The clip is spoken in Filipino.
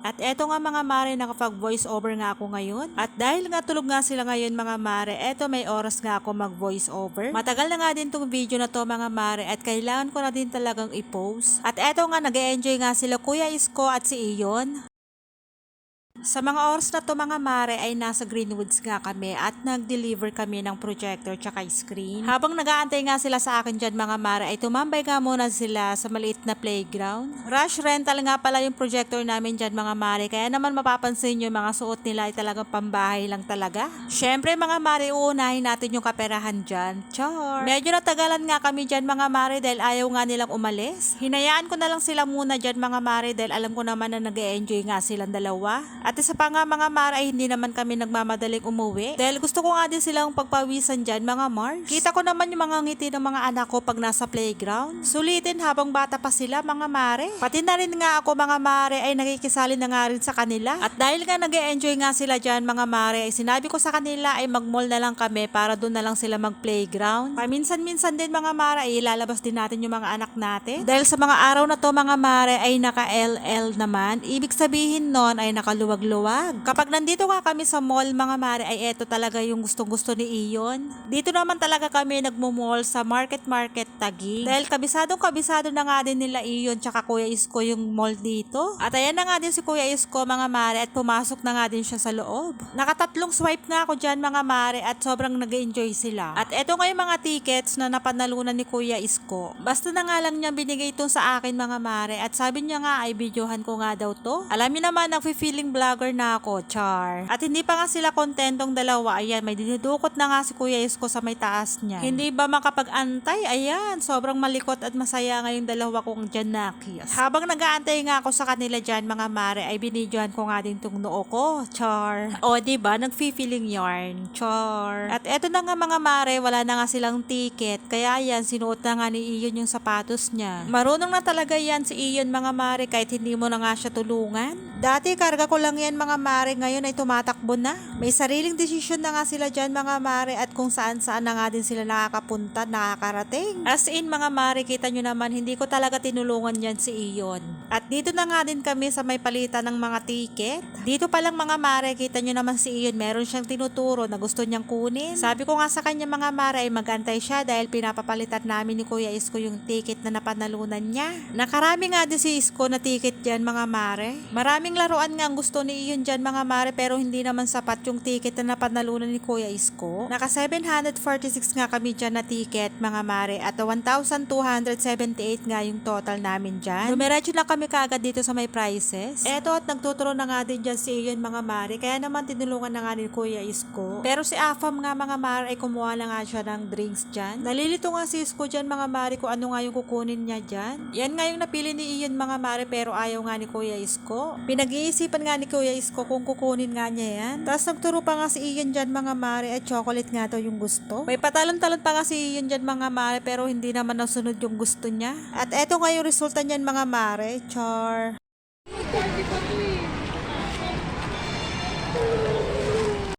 At eto nga mga mare, nakapag voice over nga ako ngayon. At dahil nga tulog nga sila ngayon mga mare, eto may oras nga ako mag voice over. Matagal na nga din tong video na to mga mare at kailangan ko na din talagang i-post. At eto nga nag enjoy nga sila Kuya Isko at si Iyon. Sa mga oras na to mga mare ay nasa Greenwoods nga kami at nag-deliver kami ng projector tsaka screen. Habang nag-aantay nga sila sa akin dyan mga mare ay tumambay nga muna sila sa maliit na playground. Rush rental nga pala yung projector namin dyan mga mare kaya naman mapapansin nyo mga suot nila ay talagang pambahay lang talaga. Syempre mga mare uunahin natin yung kaperahan dyan. Char! Medyo natagalan nga kami dyan mga mare dahil ayaw nga nilang umalis. Hinayaan ko na lang sila muna dyan mga mare dahil alam ko naman na nag enjoy nga silang dalawa. At isa pa nga mga Mara ay hindi naman kami nagmamadaling umuwi. Dahil gusto ko nga din silang pagpawisan dyan mga Mars. Kita ko naman yung mga ngiti ng mga anak ko pag nasa playground. Sulitin habang bata pa sila mga Mare. Pati na rin nga ako mga Mare ay nakikisali na nga rin sa kanila. At dahil nga nag enjoy nga sila dyan mga Mare ay sinabi ko sa kanila ay mag-mall na lang kami para doon na lang sila mag-playground. Paminsan-minsan din mga Mare ay ilalabas din natin yung mga anak natin. Dahil sa mga araw na to mga Mare ay naka-LL naman. Ibig sabihin nun ay nakaluwag-luwag. Kapag nandito nga kami sa mall mga Mare ay eto talaga yung gustong-gusto ni Iyon. Dito naman talaga kami nagmo-mall sa Market Market Taguig. Dahil kabisadong kabisado na nga din nila Iyon tsaka Kuya Isko yung mall dito. At ayan na nga din si Kuya Isko mga Mare at pumasok na nga din siya sa loob. Nakatatlong swipe nga ako dyan mga Mare at sobrang nag enjoy sila. At eto nga yung mga tickets na napanalunan ni Kuya Isko. Basta na nga lang niya binigay ito sa akin mga Mare at sabi niya nga ay videohan ko nga daw to. Alam niyo naman nag-feeling vlogger na ako, char. At hindi pa nga sila kontentong dalawa. Ayan, may dinudukot na nga si Kuya Isko sa may taas niya. Hindi ba makapag-antay? Ayan, sobrang malikot at masaya nga yung dalawa kong dyan nakis. Habang nag-aantay nga ako sa kanila dyan, mga mare, ay binidyohan ko nga din tong noo ko, char. O, di ba Nag-feeling yarn, char. At eto na nga mga mare, wala na nga silang ticket. Kaya yan, sinuot na nga ni Iyon yung sapatos niya. Marunong na talaga yan si Iyon mga mare kahit hindi mo na nga siya tulungan. Dati karga ko lang yan mga mare, ngayon ay tumatakbo na. May sariling desisyon na nga sila dyan mga mare at kung saan saan na nga din sila nakakapunta, nakakarating. As in mga mare, kita nyo naman, hindi ko talaga tinulungan yan si Iyon. At dito na nga din kami sa may palitan ng mga ticket. Dito pa lang mga mare, kita nyo naman si Iyon, meron siyang tinuturo na gusto niyang kunin. Sabi ko nga sa kanya mga mare ay magantay siya dahil pinapapalitan namin ni Kuya Isko yung ticket na napanalunan niya. Nakarami nga din si Isko na ticket dyan mga mare. Maraming laruan nga ang gusto ni Iyon dyan mga mare pero hindi naman sapat yung ticket na napanalunan ni Kuya Isko. Naka 746 nga kami dyan na ticket mga mare at 1,278 nga yung total namin dyan. Dumiretso lang kami kaagad dito sa may prices. Eto at nagtuturo na nga din dyan si Iyon mga mare kaya naman tinulungan na nga ni Kuya Isko. Pero si Afam nga mga mare ay kumuha na nga siya ng drinks dyan. Nalilito nga si Isko dyan mga mare kung ano nga yung kukunin niya dyan. Yan nga yung napili ni Iyon mga mare pero ayaw nga ni Kuya Isko. Pinag-iisipan nga ni Kuya Isko kung kukunin nga niya yan. Tapos nagturo pa nga si Iyon dyan mga mare at chocolate nga to yung gusto. May patalon-talon pa nga si Iyon dyan mga mare pero hindi naman nasunod yung gusto niya. At eto nga yung resulta niyan mga mare. Char.